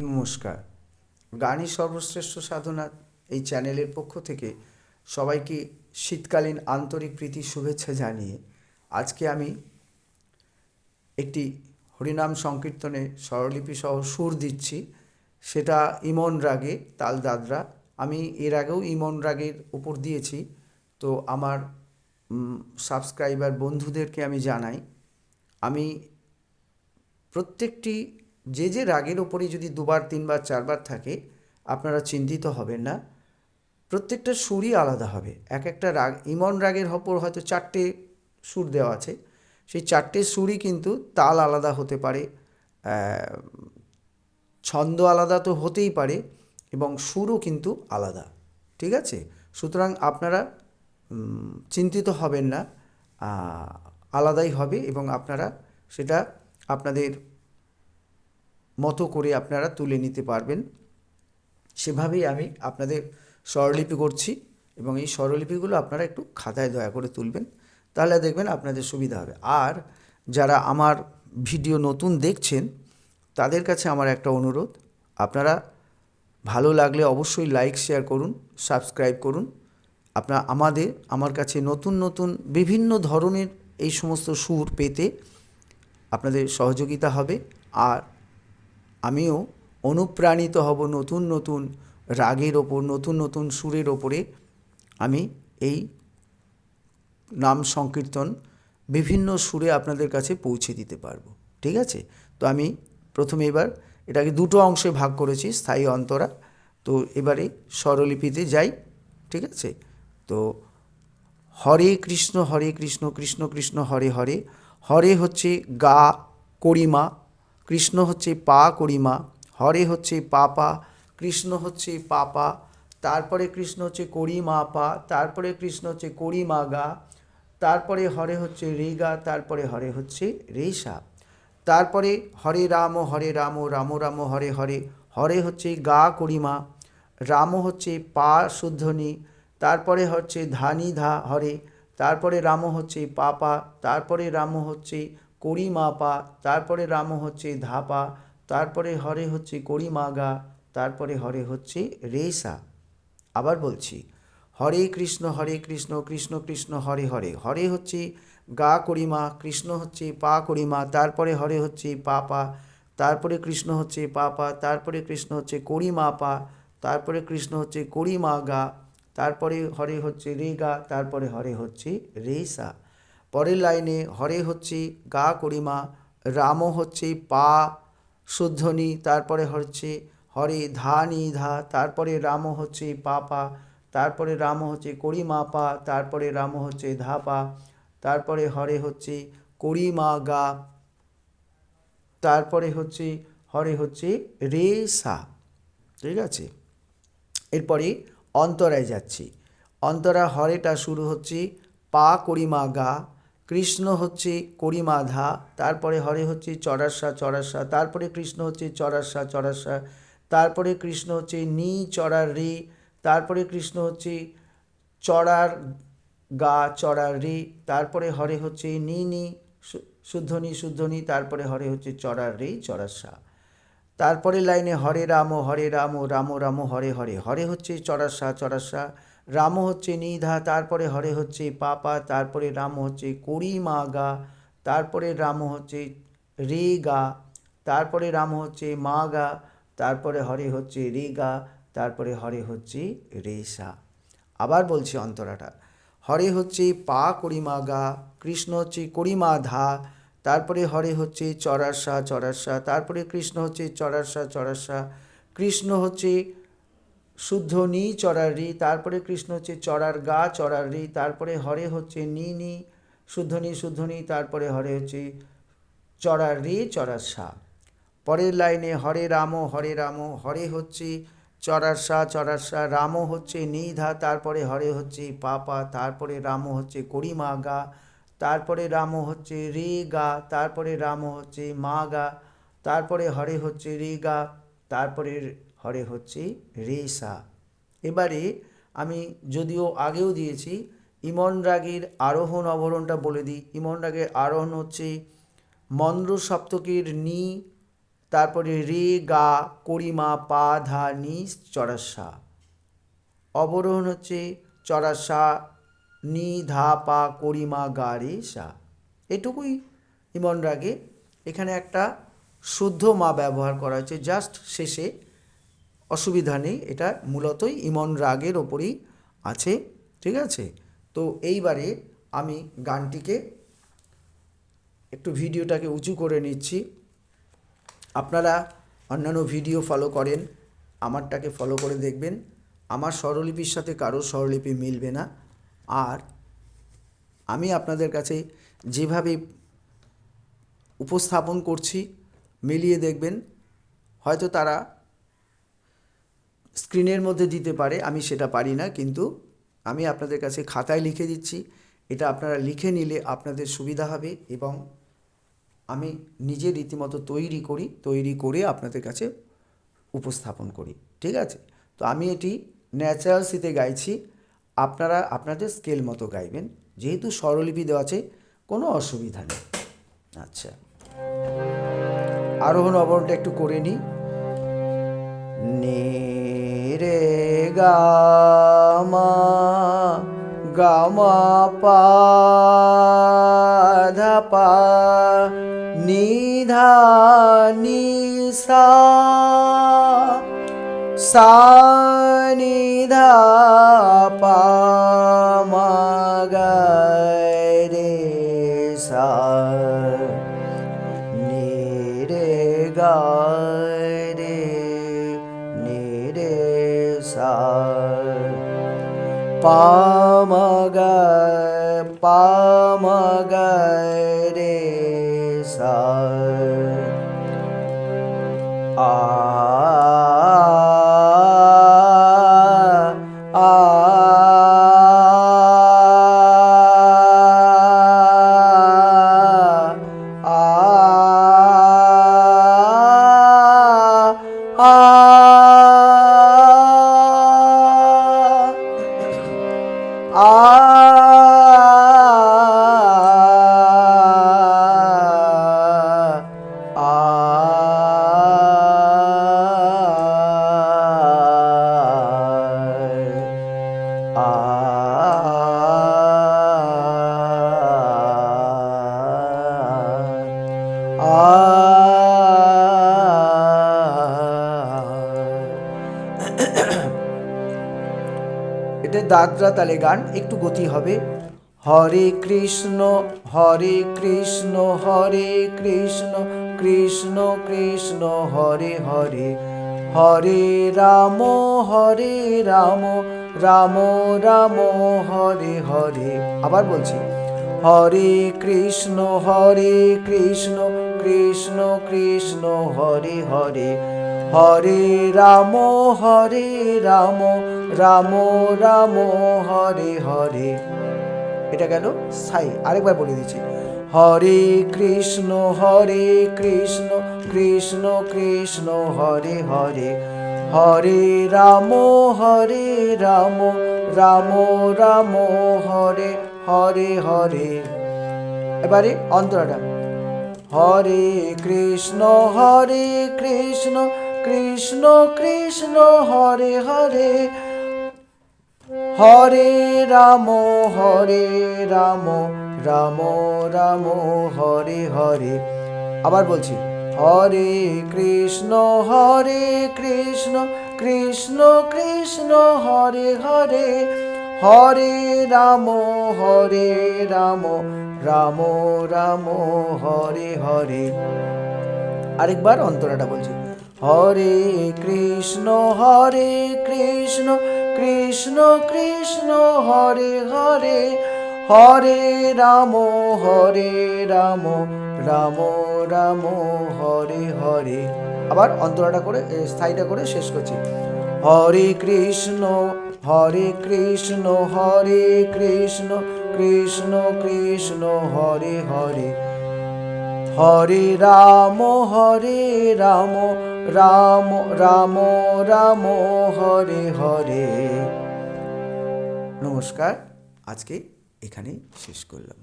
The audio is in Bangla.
নমস্কার। গানই সর্বশ্রেষ্ঠ সাধনা এই চ্যানেলের পক্ষ থেকে সবাইকে শীতকালীন আন্তরিক প্রীতি শুভেচ্ছা জানিয়ে আজকে আমি একটি হরিনাম সংকীর্তনে স্বরলিপি সহ সুর দিচ্ছি। সেটা ইমন রাগে, তাল দাদরা। আমি এর আগেও ইমন রাগের উপর দিয়েছি। তো আমার সাবস্ক্রাইবার বন্ধুদেরকে আমি জানাই। আমি প্রত্যেকটি যে যে রাগের ওপরই যদি দুবার, তিনবার, চারবার থাকে, আপনারা চিন্তিত হবেন না। প্রত্যেকটা সুরই আলাদা হবে। এক একটা রাগ, ইমন রাগের ওপর হয়তো চারটে সুর দেওয়া আছে। সেই চারটে সুরই কিন্তু তাল আলাদা হতে পারে ছন্দ আলাদা তো হতেই পারে এবং সুরও কিন্তু আলাদা। ঠিক আছে? সুতরাং আপনারা চিন্তিত হবেন না আলাদাই হবে এবং আপনারা সেটা আপনাদের মতো করে আপনারা তুলে নিতে পারবেন। সেভাবেই আমি আপনাদের স্বরলিপি করছি এবং এই স্বরলিপিগুলো আপনারা একটু খাতায় দয়া করে তুলবেন, তাহলে দেখবেন আপনাদের সুবিধা হবে। আর যারা আমার ভিডিও নতুন দেখছেন, তাদের কাছে আমার একটা অনুরোধ, আপনারা ভালো লাগলে অবশ্যই লাইক, শেয়ার করুন, সাবস্ক্রাইব করুন। আপনার আমাদের, আমার কাছে নতুন নতুন বিভিন্ন ধরনের এই সমস্ত সুর পেতে আপনাদের সহযোগিতা হবে। আর আমিও অনুপ্রাণিত হব নতুন নতুন রাগের ওপর, নতুন নতুন সুরের ওপরে। আমি এই নাম সংকীর্তন বিভিন্ন সুরে আপনাদের কাছে পৌঁছে দিতে পারব, ঠিক আছে? তো আমি প্রথমে এবার এটাকে দুটো অংশে ভাগ করেছি, স্থায়ী অন্তরা। তো এবারে স্বরলিপিতে যাই, ঠিক আছে? তো হরে কৃষ্ণ হরে কৃষ্ণ কৃষ্ণ কৃষ্ণ, হরে হরে। হরে হচ্ছে গা, করিমা কৃষ্ণ হচ্ছে পা করিমা, হরে হচ্ছে পাপা, কৃষ্ণ হচ্ছে পাপা, তারপরে কৃষ্ণ হচ্ছে করি মা পা তারপরে কৃষ্ণ হচ্ছে করি মা গা তারপরে হরে হচ্ছে রে গা তারপরে হরে হচ্ছে রেশা। তারপরে হরে রাম হরে রাম রাম রাম, হরে হরে হরে হচ্ছে গা করিমা, রাম হচ্ছে পা শুদ্ধনি, তারপরে হচ্ছে ধানি ধা হরে, তারপরে রাম হচ্ছে পাপা, তারপরে রাম হচ্ছে করি মা পা তারপরে রাম হচ্ছে ধাপা, তারপরে হরে হচ্ছে করি মা গা তারপরে হরে হচ্ছে রেসা আবার বলছি, হরে কৃষ্ণ হরে কৃষ্ণ কৃষ্ণ কৃষ্ণ, হরে হরে। হরে হচ্ছে গা করিমা কৃষ্ণ হচ্ছে পা করিমা তারপরে হরে হচ্ছে পা পা তারপরে কৃষ্ণ হচ্ছে পা পা তারপরে কৃষ্ণ হচ্ছে করি মা পা তারপরে কৃষ্ণ হচ্ছে করি মা গা তারপরে হরে হচ্ছে রে গা তারপরে হরে হচ্ছে রে সা পরের লাইনে হরে হচ্ছে, গা করিমা, রাম হচ্ছে, পা শুদ্ধনি, তারপরে হচ্ছে হরে ধা নি ধা, তারপরে রাম হচ্ছে পা পা, তারপরে রাম হচ্ছে করিমা পা, তারপরে রাম হচ্ছে ধা পা, তারপরে হরে হচ্ছে করিমা গা, তারপরে হচ্ছে হরে হচ্ছে রে সা, ঠিক আছে? এরপরে অন্তরায় যাচ্ছি। অন্তরা হরেটা শুরু হচ্ছে পা করিমা গা কৃষ্ণ হচ্ছে করিমাধা, তারপরে হরে হচ্ছে চড়াসা চড়াসা তারপরে কৃষ্ণ হচ্ছে চড়াসা চড়াসা তারপরে কৃষ্ণ হচ্ছে নি চড়ার রে তারপরে কৃষ্ণ হচ্ছে চড়ার গা চড়ার রে তারপরে হরে হচ্ছে নি নি শুদ্ধনি শুদ্ধনি তারপরে হরে হচ্ছে চড়ার রে চড়াসা তারপরে লাইনে হরে রাম হরে রাম রাম রাম, হরে হরে হরে হচ্ছে চড়াসা চড়াসা রাম হচ্ছে নিধা, তারপরে হরে হচ্ছে পাপা, তারপরে রাম হচ্ছে করি মা গা তারপরে রাম হচ্ছে রে গা তারপরে রাম হচ্ছে মা গা তারপরে হরে হচ্ছে রে গা তারপরে হরে হচ্ছে রেশা। আবার বলছি অন্তরাটা। হরে হচ্ছে পা করিমা গা কৃষ্ণ হচ্ছে করিমা ধা তারপরে হরে হচ্ছে চরাসা চরাসা তারপরে কৃষ্ণ হচ্ছে চরাসা চরাসা কৃষ্ণ হচ্ছে শুদ্ধ নি চড়ার রি, তারপরে কৃষ্ণ হচ্ছে চড়ার গা, চড়ার রি, তারপরে হরে হচ্ছে নি নি, শুদ্ধ নি শুদ্ধ নি, তারপরে হরে হচ্ছে চড়ার রি, চড়ার সা। পরের লাইনে হরে রাম হরে রাম, হরে হচ্ছে চড়ার সা চড়ার সা, রাম হচ্ছে নিধা তারপরে হরে হচ্ছে পাপা, তারপরে রাম হচ্ছে করিমা গা, তারপরে রাম হচ্ছে রে গা, তারপরে রাম হচ্ছে মা গা, তারপরে হরে হচ্ছে রে গা, তারপরে হরে হচ্ছে রে সা এবারে আমি যদিও আগেও দিয়েছি, ইমন রাগের আরোহণ অবরোহণটা বলে দিই। ইমন রাগের আরোহণ হচ্ছে মন্দ্র সপ্তকের নি, তারপরে রে, গা, করিমা, পা, ধা, নি, চড়াসা। অবরোহণ হচ্ছে চড়াসা, নি, ধা, পা, করিমা, গা, রে, সা। এটুকুই ইমন রাগে। এখানে একটা শুদ্ধ মা ব্যবহার করা হয়েছে। জাস্ট শেষে অসুবিধা নেই, এটা মূলতই ইমন রাগের ওপরেই আছে, ঠিক আছে? তো এইবারে আমি গানটিকে একটু ভিডিওটাকে উঁচু করে নিচ্ছি। আপনারা অন্যান্য ভিডিও ফলো করেন, আমারটাকে ফলো করে দেখবেন। আমার স্বরলিপির সাথে কারও স্বরলিপি মিলবে না। আর আমি আপনাদের কাছে যেভাবে উপস্থাপন করছি, মিলিয়ে দেখবেন, হয়তো তারা স্ক্রিনের মধ্যে দিতে পারে, আমি সেটা পারি না, কিন্তু আমি আপনাদের কাছে খাতায় লিখে দিচ্ছি। এটা আপনারা লিখে নিলে আপনাদের সুবিধা হবে এবং আমি নিজে রীতিমতো তৈরি করি, তৈরি করে আপনাদের কাছে উপস্থাপন করি, ঠিক আছে? তো আমি এটি ন্যাচারাল সিতে গাইছি, আপনারা আপনাদের স্কেল মতো গাইবেন, যেহেতু স্বরলিপি দেওয়া আছে, কোনো অসুবিধা নেই। আচ্ছা। আরোহণ অবরণটা একটু করে নিই। গা মা গা মা পা ধা পা নি ধা নি সা সা নি ধা পা पामग पामग रे सा। आ এটা দাদরা তালে গান, একটু গতি হবে। হরে কৃষ্ণ হরে কৃষ্ণ হরে কৃষ্ণ কৃষ্ণ কৃষ্ণ, হরে হরে। হরে রাম হরে রাম রাম রাম, হরে হরে। আবার বলছি, হরে কৃষ্ণ হরে কৃষ্ণ কৃষ্ণ কৃষ্ণ, হরে হরে। হরে রাম হরে রাম রাম রাম, হরে হরে। এটা গেল সাই, আরেকবার বলে দিচ্ছি। হরে কৃষ্ণ হরে কৃষ্ণ কৃষ্ণ কৃষ্ণ, হরে হরে। হরে রাম হরে রাম রাম রাম, হরে হরে হরে। এবারে অন্তরাটা। হরে কৃষ্ণ হরে কৃষ্ণ কৃষ্ণ কৃষ্ণ, হরে হরে। হরে রাম হরে রাম রাম রাম, হরে হরে। আবার বলছি, হরে কৃষ্ণ হরে কৃষ্ণ কৃষ্ণ কৃষ্ণ, হরে হরে। হরে রাম হরে রাম রাম রাম, হরে হরে। আরেকবার অন্তরাটা বলছি। হরে কৃষ্ণ হরে কৃষ্ণ কৃষ্ণ কৃষ্ণ, হরে হরে হরে রাম হরে রাম রাম রাম, হরে হরে। আবার অন্তরাটা করে স্থায়ীটা করে শেষ করছি। হরে কৃষ্ণ হরে কৃষ্ণ হরে কৃষ্ণ কৃষ্ণ কৃষ্ণ, হরে হরে। হরে রাম হরে রাম রাম রাম রাম হরে হরে। নমস্কার আজকে এখানেই শেষ করলাম।